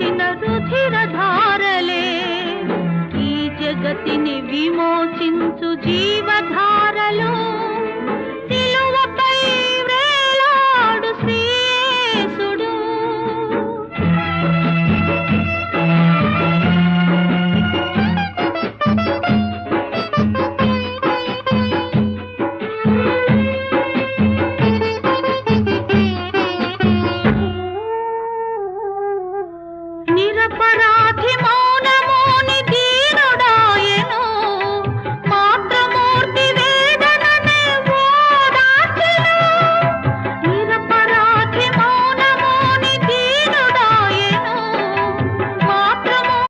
విమోచిన రుధిర ధారలే. ఈ జగతిని విమోచించు జీవ निरपराधी मा